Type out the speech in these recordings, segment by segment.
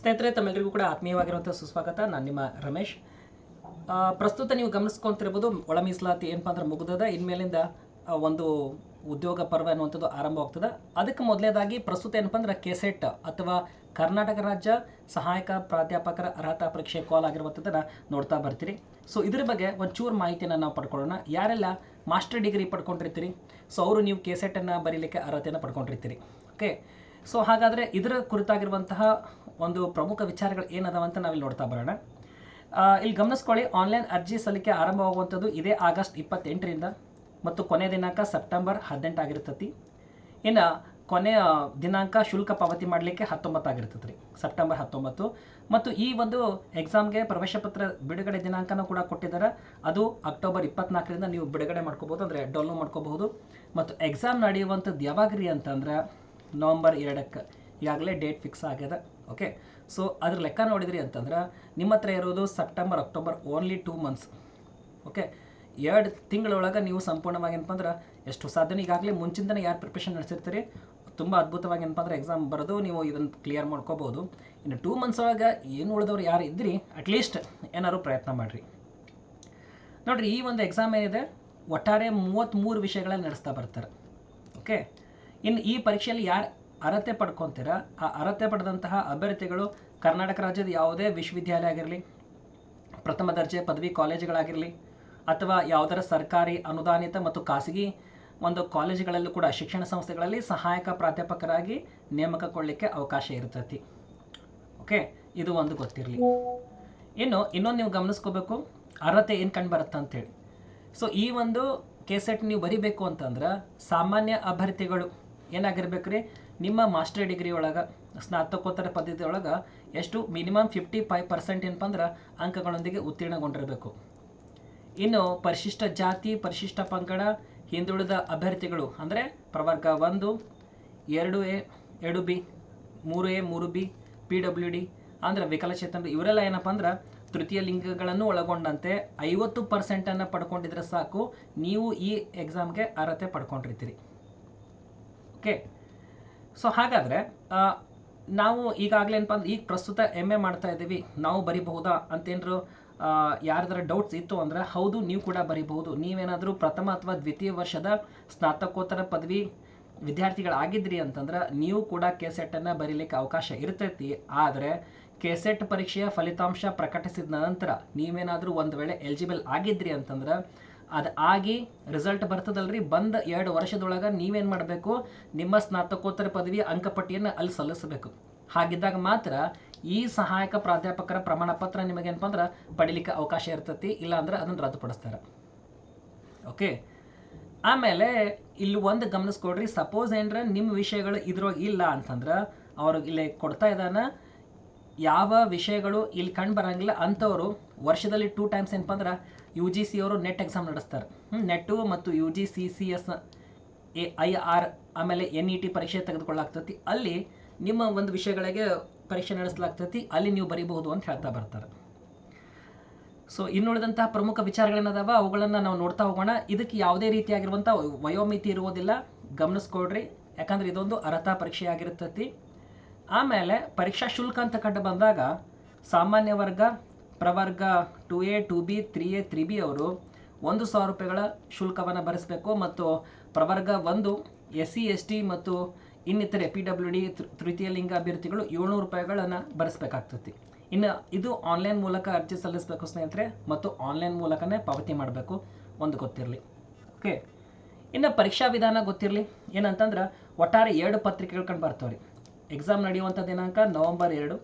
ಸ್ನೇಹಿತರೆ ತಮ್ಮೆಲ್ಲರಿಗೂ ಕೂಡ ಆತ್ಮೀಯವಾಗಿರುವಂಥ ಸುಸ್ವಾಗತ. ನಾನು ನಿಮ್ಮ ರಮೇಶ್. ಪ್ರಸ್ತುತ ನೀವು ಗಮನಿಸ್ಕೊಂತಿರ್ಬೋದು, ಒಳ ಮೀಸಲಾತಿ ಏನಪ್ಪ ಅಂದ್ರೆ ಮುಗಿದದ. ಇನ್ಮೇಲಿಂದ ಒಂದು ಉದ್ಯೋಗ ಪರ್ವ ಅನ್ನುವಂಥದ್ದು ಆರಂಭ ಆಗ್ತದೆ. ಅದಕ್ಕೆ ಮೊದಲೇದಾಗಿ ಪ್ರಸ್ತುತ ಏನಪ್ಪ ಅಂದ್ರೆ ಕೆಸೆಟ್ ಅಥವಾ ಕರ್ನಾಟಕ ರಾಜ್ಯ ಸಹಾಯಕ ಪ್ರಾಧ್ಯಾಪಕರ ಅರ್ಹತಾ ಪರೀಕ್ಷೆ ಕಾಲ್ ಆಗಿರುವಂಥದ್ದನ್ನು ನೋಡ್ತಾ ಬರ್ತೀರಿ. ಸೊ ಇದ್ರ ಬಗ್ಗೆ ಒಂಚೂರು ಮಾಹಿತಿಯನ್ನು ನಾವು ಪಡ್ಕೊಳ್ಳೋಣ. ಯಾರೆಲ್ಲ ಮಾಸ್ಟರ್ ಡಿಗ್ರಿ ಪಡ್ಕೊಂಡಿರ್ತೀರಿ? ಸೊ ಅವರು ನೀವು ಕೆಸೆಟನ್ನು ಬರೀಲಿಕ್ಕೆ ಅರ್ಹತೆಯನ್ನು ಪಡ್ಕೊಂಡಿರ್ತೀರಿ. ಓಕೆ ಸೊ ಹಾಗಾದರೆ ಇದರ ಕುರಿತಾಗಿರುವಂತಹ ಒಂದು ಪ್ರಮುಖ ವಿಚಾರಗಳು ಏನದಾವ ಅಂತ ನಾವಿಲ್ಲಿ ನೋಡ್ತಾ ಬರೋಣ. ಇಲ್ಲಿ ಗಮನಿಸ್ಕೊಳ್ಳಿ ಆನ್ಲೈನ್ ಅರ್ಜಿ ಸಲ್ಲಿಕೆ ಆರಂಭವಾಗುವಂಥದ್ದು ಇದೇ ಆಗಸ್ಟ್ ಇಪ್ಪತ್ತೆಂಟರಿಂದ ಮತ್ತು ಕೊನೆಯ ದಿನಾಂಕ ಸೆಪ್ಟೆಂಬರ್ ಹದಿನೆಂಟು ಆಗಿರ್ತೈತಿ ಇನ್ನು ಕೊನೆಯ ದಿನಾಂಕ ಶುಲ್ಕ ಪಾವತಿ ಮಾಡಲಿಕ್ಕೆ ಹತ್ತೊಂಬತ್ತಾಗಿರ್ತದೆ ರೀ ಸೆಪ್ಟೆಂಬರ್ ಹತ್ತೊಂಬತ್ತು. ಮತ್ತು ಈ ಒಂದು ಎಕ್ಸಾಮ್ಗೆ ಪ್ರವೇಶ ಪತ್ರ ಬಿಡುಗಡೆ ದಿನಾಂಕನೂ ಕೂಡ ಕೊಟ್ಟಿದ್ದಾರೆ. ಅದು ಅಕ್ಟೋಬರ್ ಇಪ್ಪತ್ನಾಲ್ಕರಿಂದ ನೀವು ಬಿಡುಗಡೆ ಮಾಡ್ಕೋಬೋದು, ಅಂದರೆ ಡೌನ್ಲೋಡ್ ಮಾಡ್ಕೋಬಹುದು. ಮತ್ತು ಎಕ್ಸಾಮ್ ನಡೆಯುವಂಥದ್ದು ಯಾವಾಗ್ರಿ ಅಂತಂದ್ರೆ ನವಂಬರ್ ಎರಡಕ್ಕೆ ಈಗಾಗಲೇ ಡೇಟ್ ಫಿಕ್ಸ್ ಆಗ್ಯದ ಓಕೆ ಸೊ ಅದ್ರ ಲೆಕ್ಕ ನೋಡಿದ್ರಿ ಅಂತಂದ್ರೆ ನಿಮ್ಮ ಹತ್ರ ಇರೋದು September, October only two months okay ಎರಡು ತಿಂಗಳೊಳಗೆ ನೀವು ಸಂಪೂರ್ಣವಾಗಿ ಏನಪ್ಪ ಅಂದ್ರೆ ಎಷ್ಟು ಸಾಧನೆ ಈಗಾಗಲೇ ಮುಂಚಿಂದನೇ ಯಾರು ಪ್ರಿಪ್ರೇಷನ್ ನಡೆಸಿರ್ತೀರಿ? ತುಂಬ ಅದ್ಭುತವಾಗಿ ಏನಪ್ಪ ಅಂದ್ರೆ ಎಕ್ಸಾಮ್ ಬರೋದು ನೀವು ಇದನ್ನು ಕ್ಲಿಯರ್ ಮಾಡ್ಕೋಬೋದು. ಇನ್ನು ಟೂ ಮಂತ್ಸ್ ಒಳಗೆ ಏನು ಉಳಿದವ್ರು ಯಾರು ಇದ್ರಿ ಅಟ್ಲೀಸ್ಟ್ ಏನಾದ್ರು ಪ್ರಯತ್ನ ಮಾಡಿರಿ. ನೋಡ್ರಿ, ಈ ಒಂದು ಎಕ್ಸಾಮ್ ಏನಿದೆ, ಒಟ್ಟಾರೆ ಮೂವತ್ತ್ಮೂರು ವಿಷಯಗಳಲ್ಲಿ ನಡೆಸ್ತಾ ಬರ್ತಾರೆ ಓಕೆ ಇನ್ನು ಈ ಪರೀಕ್ಷೆಯಲ್ಲಿ ಯಾರು ಅರ್ಹತೆ ಪಡ್ಕೊತೀರ? ಆ ಅರ್ಹತೆ ಪಡೆದಂತಹ ಅಭ್ಯರ್ಥಿಗಳು ಕರ್ನಾಟಕ ರಾಜ್ಯದ ಯಾವುದೇ ವಿಶ್ವವಿದ್ಯಾಲಯ ಆಗಿರಲಿ, ಪ್ರಥಮ ದರ್ಜೆ, ಪದವಿ ಕಾಲೇಜುಗಳಾಗಿರಲಿ, ಅಥವಾ ಯಾವುದರ ಸರ್ಕಾರಿ, ಅನುದಾನಿತ ಮತ್ತು ಖಾಸಗಿ ಒಂದು ಕಾಲೇಜುಗಳಲ್ಲೂ ಕೂಡ ಶಿಕ್ಷಣ ಸಂಸ್ಥೆಗಳಲ್ಲಿ ಸಹಾಯಕ ಪ್ರಾಧ್ಯಾಪಕರಾಗಿ ನೇಮಕಗೊಳ್ಳಲಿಕ್ಕೆ ಅವಕಾಶ ಇರ್ತೈತಿ. ಓಕೆ? ಇದು ಒಂದು ಗೊತ್ತಿರಲಿ. ಇನ್ನು ಇನ್ನೊಂದು ನೀವು ಗಮನಿಸ್ಕೋಬೇಕು, ಅರ್ಹತೆ ಏನು ಕಂಡು ಬರುತ್ತೆ ಅಂತೇಳಿ. ಸೊ ಈ ಒಂದು ಕೆಸೆಟ್ ನೀವು ಬರಿಬೇಕು ಅಂತಂದ್ರೆ ಸಾಮಾನ್ಯ ಅಭ್ಯರ್ಥಿಗಳು ಏನಾಗಿರ್ಬೇಕು ರೀ ನಿಮ್ಮ ಮಾಸ್ಟರ್ ಡಿಗ್ರಿ ಒಳಗೆ, ಸ್ನಾತಕೋತ್ತರ ಪದ್ಧತಿ ಒಳಗೆ ಎಷ್ಟು ಮಿನಿಮಮ್ ಫಿಫ್ಟಿ ಫೈವ್ ಪರ್ಸೆಂಟ್ ಏನಪ್ಪ ಅಂದ್ರೆ ಅಂಕಗಳೊಂದಿಗೆ ಉತ್ತೀರ್ಣಗೊಂಡಿರಬೇಕು. ಇನ್ನು ಪರಿಶಿಷ್ಟ ಜಾತಿ, ಪರಿಶಿಷ್ಟ ಪಂಗಡ, ಹಿಂದುಳಿದ ಅಭ್ಯರ್ಥಿಗಳು ಅಂದರೆ ಪ್ರವರ್ಗ ಒಂದು, ಎರಡು ಎ, ಎರಡು ಬಿ, ಮೂರು ಎ, ಮೂರು ಬಿ ಪಿ ಡಬ್ಲ್ಯೂ ಡಿ ಅಂದರೆ ವಿಕಲಚೇತನರು ಇವರೆಲ್ಲ ಏನಪ್ಪ ಅಂದ್ರೆ ತೃತೀಯ ಲಿಂಗಗಳನ್ನು ಒಳಗೊಂಡಂತೆ ಐವತ್ತು ಪರ್ಸೆಂಟನ್ನು ಪಡ್ಕೊಂಡಿದ್ರೆ ಸಾಕು, ನೀವು ಈ ಎಕ್ಸಾಮ್ಗೆ ಅರ್ಹತೆ ಪಡ್ಕೊಂಡಿರ್ತೀರಿ. ಓಕೆ. ಸೊ ಹಾಗಾದರೆ ನಾವು ಈಗಾಗಲೇ ಏನಪ್ಪ ಅಂದ್ರೆ ಈಗ ಪ್ರಸ್ತುತ ಎಂ ಎ ಮಾಡ್ತಾ ಇದ್ದೀವಿ. ನಾವು ಬರಿಬಹುದಾ ಅಂತೇನರು ಯಾರ್ದಾರ ಡೌಟ್ಸ್ ಇತ್ತು ಅಂದರೆ, ಹೌದು, ನೀವು ಕೂಡ ಬರಿಬಹುದು. ನೀವೇನಾದರೂ ಪ್ರಥಮ ಅಥವಾ ದ್ವಿತೀಯ ವರ್ಷದ ಸ್ನಾತಕೋತ್ತರ ಪದವಿ ವಿದ್ಯಾರ್ಥಿಗಳಾಗಿದ್ರಿ ಅಂತಂದ್ರೆ, ನೀವು ಕೂಡ ಕೆಸೆಟನ್ನು ಬರೀಲಿಕ್ಕೆ ಅವಕಾಶ ಇರ್ತೈತಿ. ಆದರೆ ಕೆಸೆಟ್ ಪರೀಕ್ಷೆಯ ಫಲಿತಾಂಶ ಪ್ರಕಟಿಸಿದ ನಂತರ, ನೀವೇನಾದರೂ ಒಂದು ವೇಳೆ ಎಲಿಜಿಬಲ್ ಆಗಿದ್ರಿ ಅಂತಂದ್ರೆ ಅದು ಆಗಿ ರಿಸಲ್ಟ್ ಬರ್ತದಲ್ರಿ? ಬಂದ ಎರಡು ವರ್ಷದೊಳಗೆ ನೀವೇನು ಮಾಡಬೇಕು? ನಿಮ್ಮ ಸ್ನಾತಕೋತ್ತರ ಪದವಿ ಅಂಕಪಟ್ಟಿಯನ್ನು ಅಲ್ಲಿ ಸಲ್ಲಿಸಬೇಕು. ಹಾಗಿದ್ದಾಗ ಮಾತ್ರ ಈ ಸಹಾಯಕ ಪ್ರಾಧ್ಯಾಪಕರ ಪ್ರಮಾಣ ಪತ್ರ ನಿಮಗೇನಪ್ಪ ಅಂದ್ರೆ ಪಡಿಲಿಕ್ಕೆ ಅವಕಾಶ ಇರ್ತೈತಿ ಇಲ್ಲ ಅಂದ್ರೆ ಅದನ್ನು ರದ್ದುಪಡಿಸ್ತಾರೆ. ಓಕೆ? ಆಮೇಲೆ ಇಲ್ಲಿ ಒಂದು ಗಮನಿಸ್ಕೊಡ್ರಿ ಸಪೋಸ್ ಏನರ ನಿಮ್ಮ ವಿಷಯಗಳು ಇದ್ರೊಳಗೆ ಇಲ್ಲ ಅಂತಂದ್ರೆ ಅವ್ರಿಗೆ ಇಲ್ಲಿ ಕೊಡ್ತಾ ಇದ್ದಾನ ಯಾವ ವಿಷಯಗಳು ಇಲ್ಲಿ ಕಂಡು ಬರಂಗಿಲ್ಲ. ಅಂಥವರು ವರ್ಷದಲ್ಲಿ ಟೂ ಟೈಮ್ಸ್ ಏನಪ್ಪ ಅಂದ್ರೆ ಯು ಜಿ ಸಿ ಅವರು ನೆಟ್ ಎಕ್ಸಾಮ್ ನಡೆಸ್ತಾರೆ. ನೆಟ್ಟು ಮತ್ತು U G C C S A I R ಆಮೇಲೆ ಎನ್ ಇ ಟಿ ಪರೀಕ್ಷೆ ತೆಗೆದುಕೊಳ್ಳಾಗ್ತತಿ ಅಲ್ಲಿ ನಿಮ್ಮ ಒಂದು ವಿಷಯಗಳಿಗೆ ಪರೀಕ್ಷೆ ನಡೆಸಲಾಗ್ತತಿ. ಅಲ್ಲಿ ನೀವು ಬರೀಬಹುದು ಅಂತ ಹೇಳ್ತಾ ಬರ್ತಾರೆ. ಸೊ ಇನ್ನುಳಿದಂತಹ ಪ್ರಮುಖ ವಿಚಾರಗಳೇನದಾವ? ಅವುಗಳನ್ನು ನಾವು ನೋಡ್ತಾ ಹೋಗೋಣ. ಇದಕ್ಕೆ ಯಾವುದೇ ರೀತಿಯಾಗಿರುವಂಥ ವಯೋಮಿತಿ ಇರುವುದಿಲ್ಲ. ಗಮನಿಸ್ಕೊಡ್ರಿ ಯಾಕಂದ್ರೆ ಇದೊಂದು ಅರ್ಹತಾ ಪರೀಕ್ಷೆ ಆಗಿರ್ತೈತಿ ಆಮೇಲೆ ಪರೀಕ್ಷಾ ಶುಲ್ಕ ಅಂತ ಕಂಡು ಬಂದಾಗ ಸಾಮಾನ್ಯ ವರ್ಗ, ಪ್ರವರ್ಗ two A two B three A three B ಅವರು ಒಂದು ಸಾವಿರ ರೂಪಾಯಿಗಳ ಶುಲ್ಕವನ್ನು ಭರಿಸಬೇಕು ಮತ್ತು ಪ್ರವರ್ಗ ಒಂದು ಎಸ್ ಸಿ ಎಸ್ ಟಿ ಮತ್ತು ಇನ್ನಿತರೆ ಪಿ ಡಬ್ಲ್ಯೂ ಡಿ ತೃತೀಯ ಲಿಂಗ ಅಭ್ಯರ್ಥಿಗಳು ಏಳ್ನೂರು ರೂಪಾಯಿಗಳನ್ನು ಭರಿಸಬೇಕಾಗ್ತತಿ. ಇನ್ನು ಇದು ಆನ್ಲೈನ್ ಮೂಲಕ ಅರ್ಜಿ ಸಲ್ಲಿಸಬೇಕು ಸ್ನೇಹಿತರೆ ಮತ್ತು ಆನ್ಲೈನ್ ಮೂಲಕನೇ ಪಾವತಿ ಮಾಡಬೇಕು ಒಂದು ಗೊತ್ತಿರಲಿ. ಓಕೆ ಇನ್ನು ಪರೀಕ್ಷಾ ವಿಧಾನ ಗೊತ್ತಿರಲಿ. ಏನಂತಂದ್ರೆ ಒಟ್ಟಾರೆ ಎರಡು ಪತ್ರಿಕೆಗಳು ಕಂಡು ಬರ್ತಾವ್ರಿ. ಎಕ್ಸಾಮ್ ನಡೆಯುವಂಥ ದಿನಾಂಕ ನವಂಬರ್ ಎರಡು.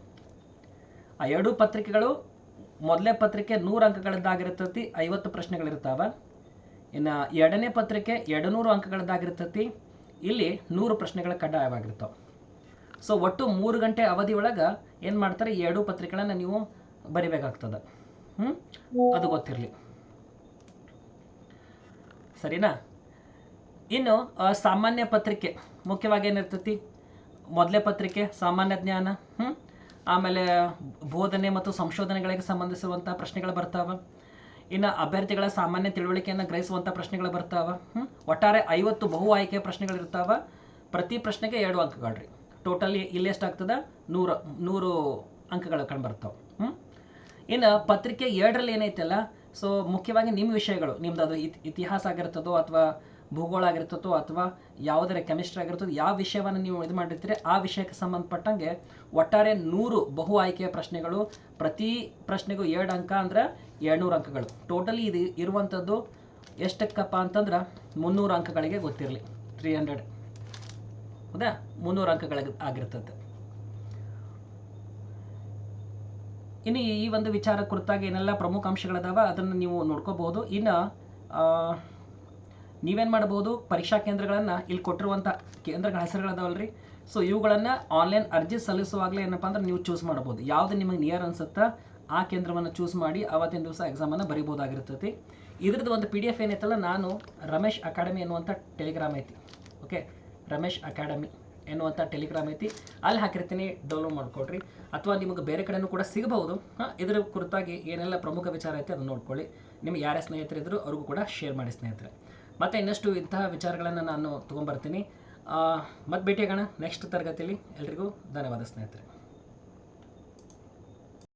ಆ ಎರಡು ಪತ್ರಿಕೆಗಳು ಮೊದಲನೇ ಪತ್ರಿಕೆ ನೂರು ಅಂಕಗಳದ್ದಾಗಿರ್ತತಿ, ಐವತ್ತು ಪ್ರಶ್ನೆಗಳಿರ್ತಾವೆ. ಇನ್ನು ಎರಡನೇ ಪತ್ರಿಕೆ ಎರಡು ನೂರು ಅಂಕಗಳದ್ದಾಗಿರ್ತೈತಿ, ಇಲ್ಲಿ ನೂರು ಪ್ರಶ್ನೆಗಳ ಕಡ್ಡಾಯವಾಗಿರ್ತಾವೆ. ಸೊ ಒಟ್ಟು ಮೂರು ಗಂಟೆ ಅವಧಿ ಒಳಗೆ ಏನು ಮಾಡ್ತಾರೆ? ಎರಡು ಪತ್ರಿಕೆಗಳನ್ನು ನೀವು ಬರಿಬೇಕಾಗ್ತದೆ. ಹ್ಞೂ ಅದು ಗೊತ್ತಿರಲಿ. ಸರಿನಾ? ಇನ್ನು ಸಾಮಾನ್ಯ ಪತ್ರಿಕೆ ಮುಖ್ಯವಾಗಿ ಏನಿರ್ತೈತಿ? ಮೊದಲೇ ಪತ್ರಿಕೆ, ಸಾಮಾನ್ಯ ಜ್ಞಾನ ಹ್ಞೂ ಆಮೇಲೆ ಬೋಧನೆ ಮತ್ತು ಸಂಶೋಧನೆಗಳಿಗೆ ಸಂಬಂಧಿಸಿರುವಂಥ ಪ್ರಶ್ನೆಗಳು ಬರ್ತಾವೆ. ಇನ್ನು ಅಭ್ಯರ್ಥಿಗಳ ಸಾಮಾನ್ಯ ತಿಳುವಳಿಕೆಯನ್ನು ಗ್ರಹಿಸುವಂಥ ಪ್ರಶ್ನೆಗಳು ಬರ್ತಾವೆ ಹ್ಞೂ ಒಟ್ಟಾರೆ ಐವತ್ತು ಬಹು ಆಯ್ಕೆ ಪ್ರಶ್ನೆಗಳಿರ್ತಾವೆ ಪ್ರತಿ ಪ್ರಶ್ನೆಗೆ ಎರಡು ಅಂಕಗಳು ರೀ. ಟೋಟಲಿ ಇಲ್ಲಿ ಎಷ್ಟಾಗ್ತದೆ? ನೂರು ನೂರು ಅಂಕಗಳು ಕಂಡುಬರ್ತಾವೆ ಹ್ಞೂ ಇನ್ನು ಪತ್ರಿಕೆ ಎರಡರಲ್ಲಿ ಏನೈತಲ್ಲ ಸೊ ಮುಖ್ಯವಾಗಿ ನಿಮ್ಮ ವಿಷಯಗಳು, ನಿಮ್ದು ಅದು ಇತ್- ಇತಿಹಾಸ ಆಗಿರ್ತದೋ ಅಥವಾ ಭೂಗೋಳ ಆಗಿರ್ತದೋ ಅಥವಾ ಯಾವುದರ ಕೆಮಿಸ್ಟ್ರಿ ಆಗಿರ್ತದೋ ಯಾವ ವಿಷಯವನ್ನು ನೀವು ಇದು ಮಾಡಿರ್ತೀರಿ, ಆ ವಿಷಯಕ್ಕೆ ಸಂಬಂಧಪಟ್ಟಂಗೆ ಒಟ್ಟಾರೆ ನೂರು ಬಹು ಆಯ್ಕೆಯ ಪ್ರಶ್ನೆಗಳು, ಪ್ರತಿ ಪ್ರಶ್ನೆಗೂ ಎರಡು ಅಂಕ ಅಂದ್ರೆ ಏಳ್ನೂರು ಅಂಕಗಳು. ಟೋಟಲಿ ಇದು ಇರುವಂಥದ್ದು ಎಷ್ಟಕ್ಕಪ್ಪ ಅಂತಂದ್ರೆ ಮುನ್ನೂರು ಅಂಕಗಳಿಗೆ ಗೊತ್ತಿರಲಿ. ತ್ರೀ ಹಂಡ್ರೆಡ್ ಹೌದಾ? ಮುನ್ನೂರು ಅಂಕಗಳಿಗೆ ಆಗಿರ್ತದೆ ಇನ್ನು ಈ ಒಂದು ವಿಚಾರ ಕುರಿತಾಗಿ ಏನೆಲ್ಲ ಪ್ರಮುಖ ಅಂಶಗಳದಾವ, ಅದನ್ನು ನೀವು ನೋಡ್ಕೋಬಹುದು. ಇನ್ನು ನೀವೇನು ಮಾಡ್ಬೋದು ಪರೀಕ್ಷಾ ಕೇಂದ್ರಗಳನ್ನು ಇಲ್ಲಿ ಕೊಟ್ಟಿರುವಂಥ ಕೇಂದ್ರಗಳ ಹೆಸರುಗಳದವಲ್ರಿ. ಸೊ ಇವುಗಳನ್ನು ಆನ್ಲೈನ್ ಅರ್ಜಿ ಸಲ್ಲಿಸುವಾಗಲೇ ಏನಪ್ಪ ಅಂದ್ರೆ ನೀವು ಚೂಸ್ ಮಾಡ್ಬೋದು ಯಾವುದು ನಿಮಗೆ ನಿಯರ್ ಅನ್ಸುತ್ತಾ ಆ ಕೇಂದ್ರವನ್ನು ಚೂಸ್ ಮಾಡಿ ಅವತ್ತಿನ ದಿವಸ ಎಕ್ಸಾಮನ್ನು ಬರಿಬೋದಾಗಿರ್ತೈತಿ ಇದ್ರದ್ದು ಒಂದು ಪಿ ಡಿ ಎಫ್ ಏನೈತಲ್ಲ, ನಾನು ರಮೇಶ್ ಅಕಾಡೆಮಿ ಎನ್ನುವಂಥ ಟೆಲಿಗ್ರಾಮ್ ಐತಿ. ಓಕೆ ರಮೇಶ್ ಅಕಾಡೆಮಿ ಎನ್ನುವಂಥ ಟೆಲಿಗ್ರಾಮ್ ಐತಿ. ಅಲ್ಲಿ ಹಾಕಿರ್ತೀನಿ ಡೌನ್ಲೋಡ್ ಮಾಡ್ಕೊಳ್ರಿ. ಅಥವಾ ನಿಮಗೆ ಬೇರೆ ಕಡೆನೂ ಕೂಡ ಸಿಗಬಹುದು. ಹಾಂ, ಇದರ ಕುರಿತಾಗಿ ಏನೆಲ್ಲ ಪ್ರಮುಖ ವಿಚಾರ ಐತೆ ಅದನ್ನು ನೋಡ್ಕೊಳ್ಳಿ. ನಿಮ್ಗೆ ಯಾರೇ ಸ್ನೇಹಿತರಿದ್ದರೂ ಅವ್ರಿಗೂ ಕೂಡ ಶೇರ್ ಮಾಡಿ ಸ್ನೇಹಿತರೆ. ಮತ್ತು ಇನ್ನಷ್ಟು ಇಂತಹ ವಿಚಾರಗಳನ್ನು ನಾನು ತೊಗೊಂಬರ್ತೀನಿ ಮತ್ತು ಭೇಟಿಯಾಗೋಣ. ನೆಕ್ಸ್ಟ್ ತರಗತಿಯಲ್ಲಿ ಎಲ್ರಿಗೂ ಧನ್ಯವಾದ ಸ್ನೇಹಿತರೆ.